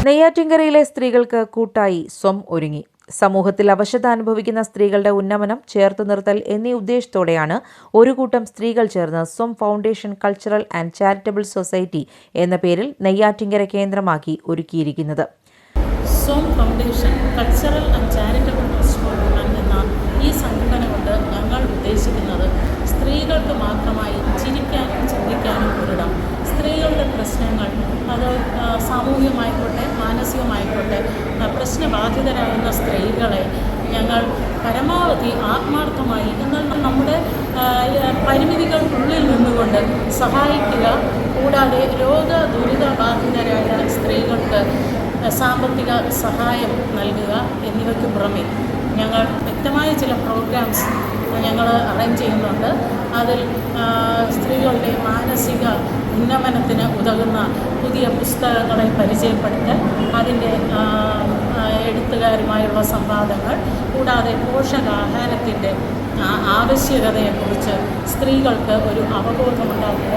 നെയ്യാറ്റിൻകരയിലെ സ്ത്രീകൾക്ക് കൂട്ടായി സ്വം ഒരുങ്ങി. സമൂഹത്തിൽ അവശത അനുഭവിക്കുന്ന സ്ത്രീകളുടെ ഉന്നമനം ചേർത്ത് നിർത്തൽ എന്നീ ഉദ്ദേശത്തോടെയാണ് ഒരു കൂട്ടം സ്ത്രീകൾ ചേർന്ന് സ്വം foundation cultural and charitable society എന്ന പേരിൽ നെയ്യാറ്റിൻകര കേന്ദ്രമാക്കി ഒരുക്കിയിരിക്കുന്നത്. Som foundation cultural and charitable ഈ സംഘടന കൊണ്ട് ഞങ്ങൾ ഉദ്ദേശിക്കുന്നത് സ്ത്രീകൾക്ക് മാത്രമായി ചിരിക്കാനും ചിന്തിക്കാനും ഒരിടം സ്ത്രീകളുടെ പ്രശ്നങ്ങൾ അത് ആ, സാമൂഹികമായിക്കോട്ടെ മാനസികമായിക്കോട്ടെ ആ, പ്രശ്നബാധിതരാകുന്ന സ്ത്രീകളെ ഞങ്ങൾ പരമാവധി ആത്മാർത്ഥമായി എന്നാൽ നമ്മുടെ പരിമിതികൾക്കുള്ളിൽ നിന്നുകൊണ്ട് സഹായിക്കുക. കൂടാതെ രോഗ ദുരിതബാധിതരായ സ്ത്രീകൾക്ക് സാമ്പത്തിക സഹായം നൽകുക എന്നിവയ്ക്ക് പുറമെ ഞങ്ങൾ വ്യക്തമായ ചില പ്രോഗ്രാംസ് ഞങ്ങൾ അറേഞ്ച് ചെയ്യുന്നുണ്ട്. അതിൽ സ്ത്രീകളുടെ മാനസിക ഉന്നമനത്തിന് ഉതകുന്ന പുതിയ പുസ്തകങ്ങളെ പരിചയപ്പെടുത്തൽ അതിന്റെ എഴുത്തുകാരുമായുള്ള സംവാദങ്ങൾ കൂടാതെ പോഷകാഹാരത്തിന്റെ ആ, ആവശ്യകതയെക്കുറിച്ച് സ്ത്രീകൾക്ക് ഒരു അവബോധമുണ്ടാക്കുക.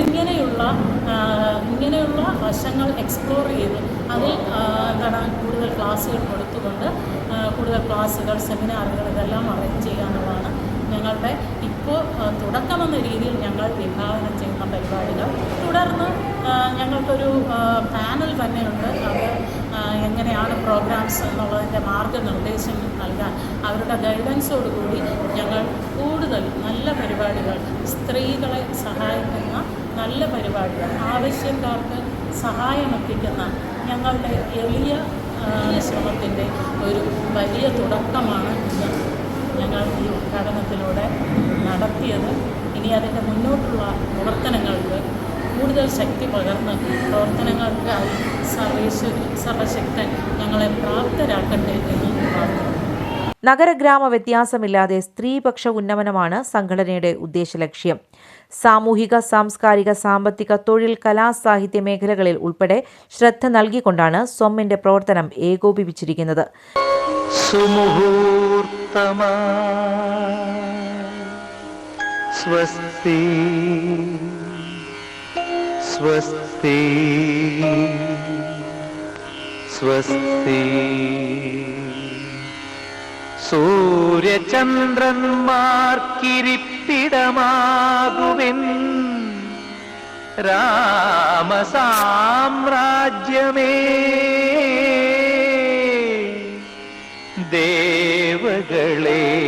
ഇങ്ങനെയുള്ള ഇങ്ങനെയുള്ള വശങ്ങൾ എക്സ്പ്ലോർ ചെയ്ത് അതിൽ എന്താണ് കൂടുതൽ ക്ലാസ്സുകൾ കൊടുത്തുകൊണ്ട് കൂടുതൽ ക്ലാസ്സുകൾ സെമിനാറുകൾ ഇതെല്ലാം അറേഞ്ച് ചെയ്യാനുള്ളതാണ് ഞങ്ങളുടെ ഇപ്പോൾ തുടക്കമെന്ന രീതിയിൽ ഞങ്ങൾ വിഭാവനം ചെയ്യുന്ന പരിപാടികൾ. തുടർന്ന് ഞങ്ങൾക്കൊരു പാനൽ തന്നെയുണ്ട്. അത് എങ്ങനെയാണ് പ്രോഗ്രാംസ് എന്നുള്ളതിന്റെ മാർഗനിർദ്ദേശം നൽകാൻ അവരുടെ ഗൈഡൻസോടുകൂടി ഞങ്ങൾ കൂടുതൽ നല്ല പരിപാടികൾ സ്ത്രീകളെ സഹായിക്കുന്ന നല്ല പരിപാടികൾ ആവശ്യക്കാർക്ക് സഹായമെത്തിക്കുന്ന ഞങ്ങളുടെ എളിയ ശ്രമത്തിന്റെ ഒരു വലിയ തുടക്കമാണ് ഞങ്ങൾ ഈ ഉദ്ഘാടനത്തിലൂടെ നടത്തിയത്. ഇനി അതിന്റെ മുന്നോട്ടുള്ള പ്രവർത്തനങ്ങൾക്ക് കൂടുതൽ ശക്തി പകർന്ന് പ്രവർത്തനങ്ങൾക്കായി സർവേശ്വരി സർവശക്തൻ ഞങ്ങളെ പ്രാപ്തരാക്കട്ടെ എന്ന് പ്രാർത്ഥിക്കുന്നു. നഗരഗ്രാമ വ്യത്യാസമില്ലാതെ സ്ത്രീപക്ഷ ഉന്നമനമാണ് സംഘടനയുടെ ഉദ്ദേശലക്ഷ്യം സാമൂഹിക സാംസ്കാരിക സാമ്പത്തിക തൊഴിൽ കലാ സാഹിത്യ മേഖലകളിൽ ഉൾപ്പെടെ ശ്രദ്ധ നൽകിക്കൊണ്ടാണ് സ്വമ്മിന്റെ പ്രവർത്തനം ഏകോപിപ്പിച്ചിരിക്കുന്നത്. സുമുഹൂർത്തമാ സ്വസ്തി സ്വസ്തി. സ്വസ്തി. സൂര്യചന്ദ്രന്മാർക്കിരിപ്പിടമാകുവിൻ. രാമസാമ്രാജ്യമേ. ദേവകളെ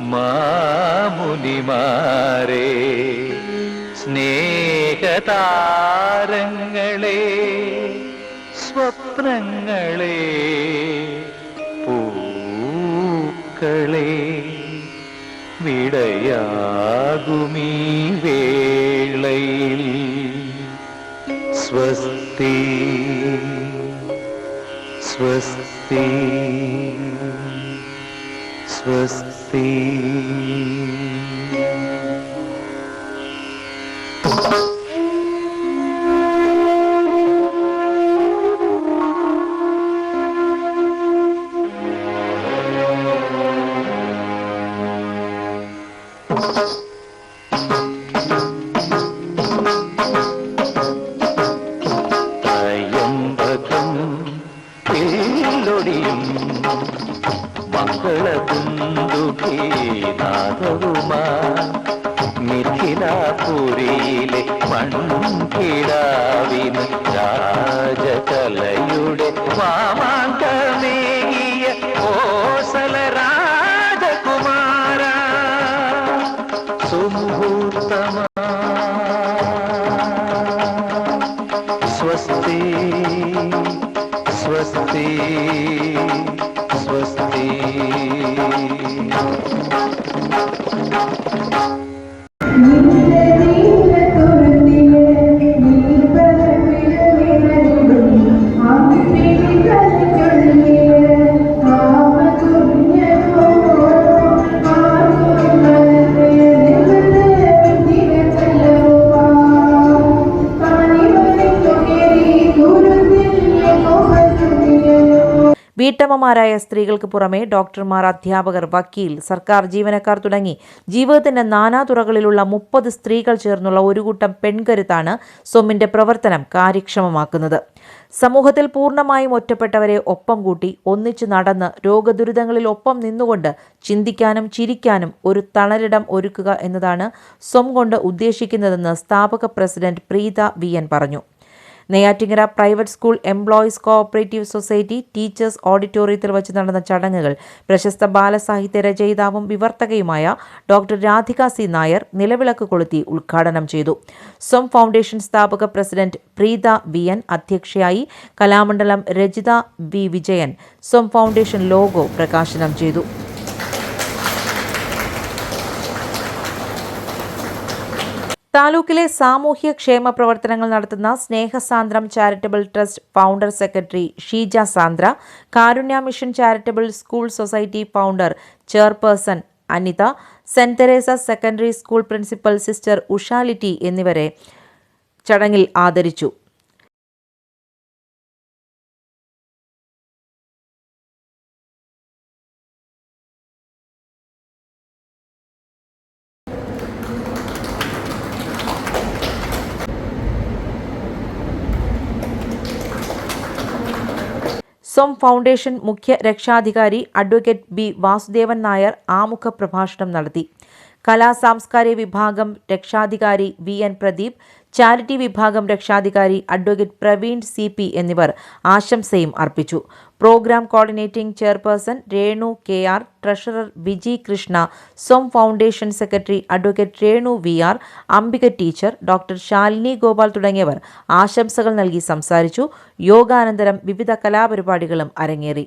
മാമുനിമാരെ സ്നേഹതാരങ്ങളെ സ്വപ്നങ്ങളെ പൂക്കളെ വിടയാകുമീ വേളയിൽ. സ്വസ്തി സ്വസ്തി സ്വസ്തി. മംഗളബുന്ദുഭീനാദവുമാ മിഥിലാപുരിയിലെ മൺകിടാവിന് വീട്ടമ്മമാരായ സ്ത്രീകൾക്ക് പുറമെ ഡോക്ടർമാർ അധ്യാപകർ വക്കീൽ സർക്കാർ ജീവനക്കാർ തുടങ്ങി ജീവിതത്തിന്റെ നാനാതുറകളിലുള്ള മുപ്പത് സ്ത്രീകൾ ചേർന്നുള്ള ഒരു കൂട്ടം പെൺകരുത്താണ് സൊമ്മിന്റെ പ്രവർത്തനം കാര്യക്ഷമമാക്കുന്നത്. സമൂഹത്തിൽ പൂർണമായും ഒറ്റപ്പെട്ടവരെ ഒപ്പം കൂട്ടി ഒന്നിച്ചു നടന്ന് രോഗദുരിതങ്ങളിൽ ഒപ്പം നിന്നുകൊണ്ട് ചിന്തിക്കാനും ചിരിക്കാനും ഒരു തണലിടം ഒരുക്കുക എന്നതാണ് സ്വം കൊണ്ട് ഉദ്ദേശിക്കുന്നതെന്ന് സ്ഥാപക പ്രസിഡന്റ് പ്രീത വി എൻ പറഞ്ഞു. Neyyattinkara private school employees cooperative society teachers ഓഡിറ്റോറിയത്തിൽ വെച്ച് നടന്ന ചടങ്ങുകൾ പ്രശസ്ത ബാലസാഹിത്യ രചയിതാവും വിവർത്തകയുമായ ഡോക്ടർ രാധിക സി നായർ നിലവിളക്ക് കൊളുത്തി ഉദ്ഘാടനം ചെയ്തു. സ്വം ഫൗണ്ടേഷൻ സ്ഥാപക പ്രസിഡന്റ് പ്രീത വി എൻ അധ്യക്ഷയായി Kalamandalam Rajitha V Vijayan Swam foundation logo പ്രകാശനം ചെയ്തു. താലൂക്കിലെ സാമൂഹ്യ ക്ഷേമ പ്രവർത്തനങ്ങൾ നടത്തുന്ന Snehasandram charitable trust founder secretary Sheeja Sandra Karunya mission charitable school society founder chairperson Anitha saint Theresa secondary school principal sister ഉഷാലിറ്റി എന്നിവരെ ചടങ്ങിൽ ആദരിച്ചു. സ്വം ഫൗണ്ടേഷൻ മുഖ്യ രക്ഷാധികാരി അഡ്വക്കേറ്റ് ബി വാസുദേവൻ നായർ ആമുഖ പ്രഭാഷണം നടത്തി കലാ സാംസ്കാരിക വിഭാഗം രക്ഷാധികാരി വി എൻ പ്രദീപ് ചാരിറ്റി വിഭാഗം രക്ഷാധികാരി അഡ്വക്കേറ്റ് പ്രവീൺ സി പി എന്നിവർ ആശംസയും അർപ്പിച്ചു. Programme coordinating chairperson Renu K R treasurer Viji Krishna സ്വം foundation secretary advocate Renu V R Ambika teacher doctor Shalini Gopal തുടങ്ങിയവർ ആശംസകൾ നൽകി സംസാരിച്ചു. യോഗാനന്തരം വിവിധ കലാപരിപാടികളും അരങ്ങേറി.